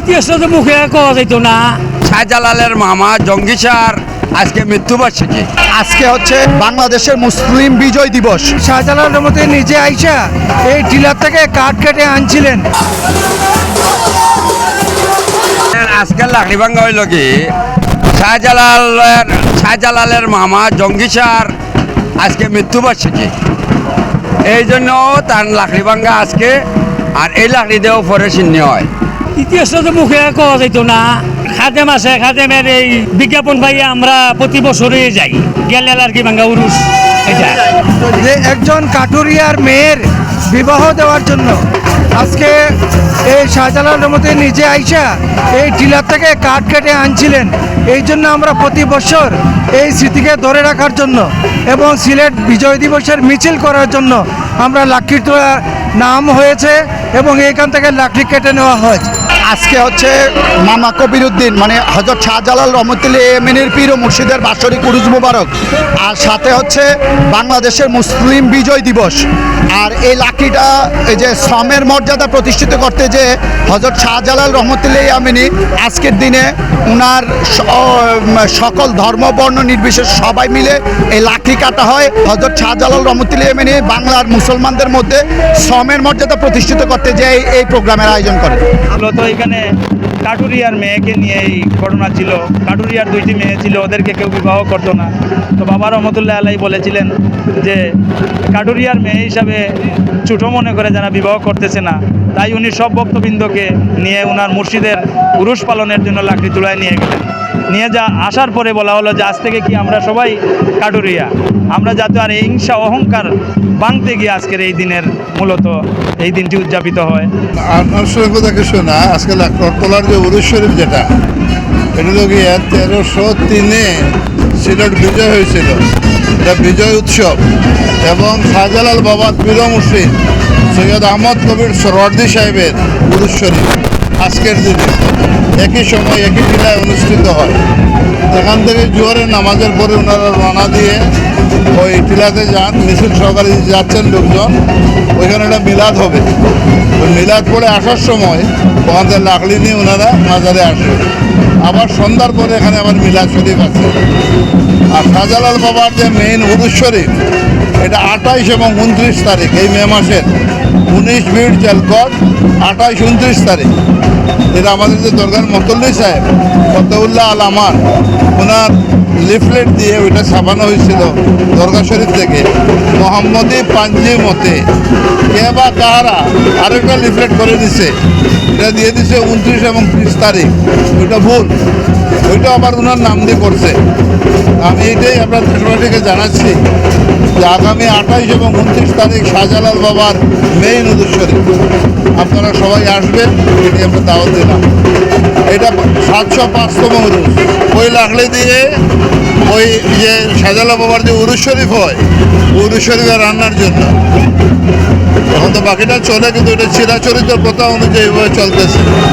ইতিহাসটা তো মুখে কওয়া যাইতো না। শাহজালালের মামা জঙ্গিসার আজকে মৃত্যুবার্ষিকী। আজকে হচ্ছে বাংলাদেশের মুসলিম বিজয় দিবস। শাহজালালের মধ্যে নিজে আইসা এই টিলার থেকে কাঠ কেটে আনছিলেন। আজকে লাকড়ি ভাঙ্গা হইল কি? শাহজালালের শাহজালালের মামা জঙ্গিসার আজকে মৃত্যুবার্ষিকী। এই জন্য তার লাকড়ি ভাঙ্গা আজকে আর এই লাকড়ি দিয়েও পরে চিহ্ন হয়। ইতিহাসটা মুখে কওয়া যাইত না। খাদেম আছে, খাদেমের এই বিজ্ঞাপন পাইয়ে আমরা প্রতি বছরে যাই। গেলে আর কি ভাঙ্গা উরুস। এটা। যে একজন কাটুরিয়ার মেয়ের বিবাহ দেওয়ার জন্য আজকে এই শাহজালাল মধ্যে নিজে আইসা এই টিলার থেকে কাঠ কেটে আনছিলেন। এই জন্য আমরা প্রতি বছর এই স্মৃতিকে ধরে রাখার জন্য এবং সিলেট বিজয় দিবসের মিছিল করার জন্য আমরা লাকড়ি তোলা নাম হয়েছে এবং এখান থেকে লাকড়ি কেটে নেওয়া হয়। আজকে হচ্ছে মামা কবির উদ্দিন মানে হজরত শাহজালাল রহমতুল্লাহ এমিনের পীর ও মুর্শিদের বাৎসরিক উরুজ মুবারক। আর সাথে হচ্ছে বাংলাদেশের মুসলিম বিজয় দিবস। আর এই লাকড়িটা এই যে শ্রমের মর্যাদা প্রতিষ্ঠিত করতে যে হজরত শাহজালাল রহমতুল্লাহ আমিনী আজকের দিনে উনার সকল ধর্ম, বর্ণ, নির্বিশেষ সবাই মিলে এই লাকড়ি কাটা হয়। হজরত শাহজালাল রহমতুল্লাহ আমিনী বাংলার মুসলমানদের মধ্যে শ্রমের মর্যাদা প্রতিষ্ঠিত করতে যে এই প্রোগ্রামের আয়োজন করে। এখানে কাটুরিয়ার মেয়েকে নিয়ে এই ঘটনা ছিল। কাটুরিয়ার দুইটি মেয়ে ছিল, ওদেরকে কেউ বিবাহ করতো না। তো বাবা রহমতুল্লাহ আলাই বলেছিলেন যে, কাটুরিয়ার মেয়ে হিসাবে ছোটো মনে করে যারা বিবাহ করতেছে না, তাই উনি সব ভক্তবৃন্দকে নিয়ে ওনার মুর্শিদের পুরুষ পালনের জন্য লাকড়ি তুলায় নিয়ে গেলেন। নিয়ে যা আসার পরে বলা হলো যে আজ থেকে কি আমরা সবাই কাটুরিয়া। আমরা যাতে আর এই হিংসা, অহংকার ভাঙতে গিয়ে আজকের এই দিনের মূলত এই দিনটি উদযাপিত হয়। আপনার সঙ্গে কথা কিছু না, আজকে তোলার যে উরুজ শরীফ যেটা এটা গিয়ে তেরোশো তিনে সিলেট বিজয় হয়েছিল। এটা বিজয় উৎসব এবং শাহজালাল বাবার পীর মুর্শিদ সৈয়দ আহমদ কবির সরওয়ার্দি সাহেবের উরুজ শরীফ আজকের দিনে একই সময় একই টিলায় অনুষ্ঠিত হয়। এখান থেকে জোয়ারের নামাজের পরে ওনারা রওনা দিয়ে ওই টিলাতে যান মিছিল সহকারে যাচ্ছেন লোকজন। ওইখানে একটা মিলাদ হবে। ওই মিলাদ করে আসার সময় ওখান থেকে নিয়ে ওনারা মাজারে আসবে আবার সন্ধ্যার পরে এখানে আবার মিলাদ শরীফ আছে। আর শাহজালাল বাবার যে মেইন উরুজ শরীফ এটা আঠাইশ এবং উনত্রিশ তারিখ, এই মে মাসের উনিশ বিট জেলকট আঠাশ উনত্রিশ তারিখ। এটা আমাদের যে দরগার মতল্লি সাহেব, ফতেউল্লাহ আল আমার ওনার লিফলেট দিয়ে ওইটা ছাপানো হয়েছিল দরগা শরীফ থেকে। মোহাম্মদী পাঞ্জি মতে, কে বা কাহারা আরেকটা লিফলেট করে দিছে। এটা দিয়ে দিছে উনত্রিশ এবং ত্রিশ তারিখ। ওইটা ভুল। ওইটা আবার ওনার নাম দিয়ে করছে। আমি এটাই আপনার দেশবাসীকে জানাচ্ছি যে আগামী আঠাইশ এবং উনত্রিশ তারিখ শাহজালাল বাবার মেইন উদ্দেশ্যরে আপনারা সবাই আসবেন, এটি আমরা দাওয়াত দিলাম। এটা সাতশো পাঁচতম উরুষ ওই লাগলে দিয়ে ওই যে শাহজালাল বাবার যে উরুষ শরীফ হয় উরুষ শরীফের রান্নার জন্য। এখন তো বাকিটা চলে, কিন্তু এটা চিরাচরিত প্রথা অনুযায়ী চলতেছে।